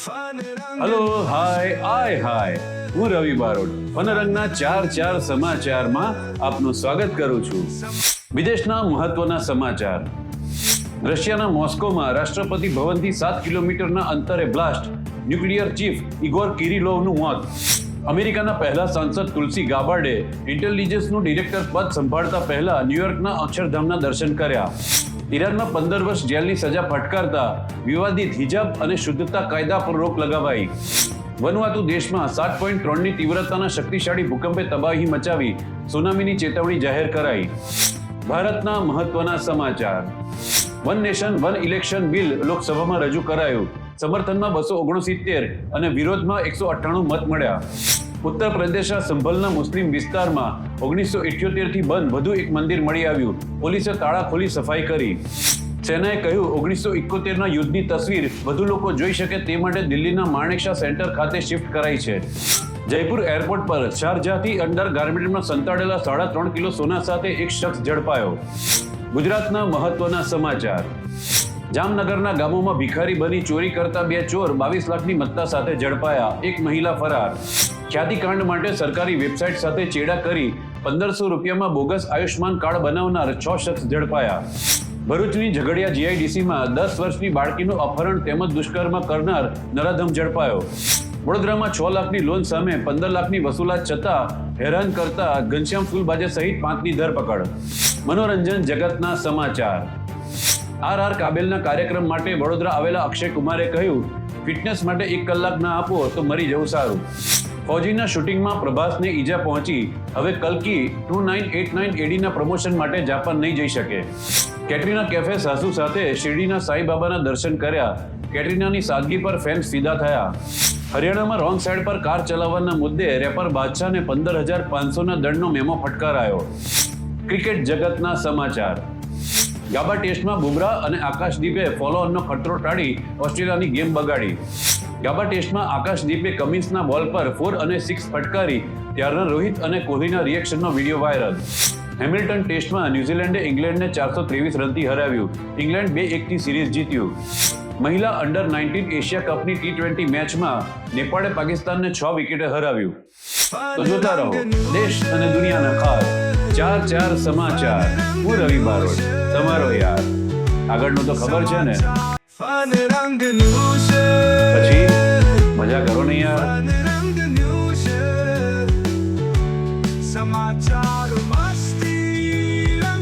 Hello hi આય હાય હું રવિ બારોટ વનરંગના ચાર ચાર સમાચારમાં આપનું સ્વાગત કરું છું. વિદેશના મહત્વના સમાચાર. રશિયાના મોસ્કોમાં રાષ્ટ્રપતિ ભવનથી સાત કિલોમીટરના અંતરે બ્લાસ્ટ, ન્યુક્લિયર ચીફ ઇગોર કિરિલોવનું મોત. અમેરિકાના પહેલા સાંસદ તુલસી ગાબાર્ડે ઇન્ટેલિજન્સનું ડિરેક્ટર પદ સંભાળતા પહેલા ન્યુયોર્કના અક્ષરધામના દર્શન કર્યા. ઈરાનમાં પંદર વર્ષ જેલની સજા ફટકારતા વિવાદિત હિજાબ અને શુદ્ધતા કાયદા પર રોક લગાવાઈ. વનવાતુ દેશમાં સાત પોઈન્ટ ત્રણની તીવ્રતાના શક્તિશાળી ભૂકંપે તબાહી મચાવી સુનામીની ચેતવણી જાહેર કરાઈ. ભારતના મહત્વના સમાચાર. One nation, one election bill લોકસભામાં રજૂ કરાયું. સમર્થનમાં બસો ઓગણસિત્તેર અને વિરોધમાં એકસો અઠ્ઠાણું મત મળ્યા. ઉત્તર પ્રદેશના સંભલના મુસ્લિમ વિસ્તારમાં ઓગણીસો ઇઠ્યોતેરથી બંધ વધુ એક મંદિર મળી આવ્યું. પોલીસે તાળા ખોલી સફાઈ કરી. સેનાએ કહ્યું, ઓગણીસો ઇકોતેરના યુદ્ધની તસવીર વધુ લોકો જોઈ શકે તે માટે દિલ્હીના માણેકશા સેન્ટર ખાતે શિફ્ટ કરાઈ છે. જયપુર એરપોર્ટ પર શારજાહથી અંડર ગાર્મેન્ટમાં સંતાડેલા સાડા ત્રણ કિલો સોના સાથે એક શખ્સ ઝડપાયો. ગુજરાતના મહત્વના સમાચાર. જામનગરના ગામોમાં ભિખારી બની ચોરી કરતા બે ચોર બાવીસ લાખની મત્તા સાથે ઝડપાયા. એક મહિલા ફરાર. ખ્યાતિકાંડ માટે સરકારી વેબસાઇટ સાથે ચેડા કરી પંદરસો રૂપિયામાં બોગસ આયુષ્માન કાર્ડ બનાવનાર છ શખ્સ ઝડપાયા. ભરૂચની ઝઘડિયા જીઆઈડીસીમાં દસ વર્ષની બાળકીનું અપહરણ તેમજ દુષ્કર્મ કરનાર નરાધમ ઝડપાયો. વડોદરામાં છ લાખની લોન સામે પંદર લાખની વસૂલાત છતાં હેરાન કરતા ઘનશ્યામ ફૂલબાજે સહિત પાંચની ધરપકડ. મનોરંજન જગતના સમાચાર. આર આર કાબેલના કાર્યક્રમ માટે વડોદરા આવેલા અક્ષય કુમારે કહ્યું, ફિટનેસ માટે એક કલાક ના આપો તો મરી જવું સારું. ફૌજીના શૂટિંગમાં પ્રભાસને ઈજા પહોંચી. હવે કલ્કી ટુ નાઇન એટ નાઇન એડીના પ્રમોશન માટે જાપાન નહીં જઈ શકે. કેટરીના કેફે સાસુ સાથે શિરડીના સાંઈબાબાના દર્શન કર્યા. કેટરીનાની સાદગી પર ફેન્સ ફિદા થયા. હરિયાણામાં રોંગ સાઈડ પર કાર ચલાવવાના મુદ્દે રેપર બાદશાહને પંદર હજાર પાંચસોના દંડનો મેમો ફટકારાયો. ક્રિકેટ જગતના સમાચાર. ગાબા ટેસ્ટમાં બુમરાહ અને આકાશદીપે ફોલો ઓનનો ખતરો ટાળી ઓસ્ટ્રેલિયાની ગેમ બગાડી. ગાબા ટેસ્ટમાં આકાશદીપે કમિન્સના બોલ પર ફોર અને સિક્સ ફટકારી, ત્યારના રોહિત અને કોહલીના રિએક્શનનો વીડિયો વાયરલ હેમિલ્ટન ટેસ્ટમાં ન્યુઝીલેન્ડે ઇંગ્લેન્ડને ચારસો ત્રેવીસ રનથી હરાવ્યું. ઇંગ્લેન્ડ બે એકથી સિરીઝ જીત્યું. મહિલા અંડર નાઇન્ટીન એશિયા કપની ટી ટ્વેન્ટી મેચમાં નેપાળે પાકિસ્તાનને છ વિકેટે હરાવ્યું. તો જોતા રહો, દેશ અને દુનિયાના ખાસ ચાર ચાર સમાચાર. હું રવિ બારોટ. તમારો યાર. આગળનું તો ખબર છે ને? રંગનું મજા કરો ને યાર.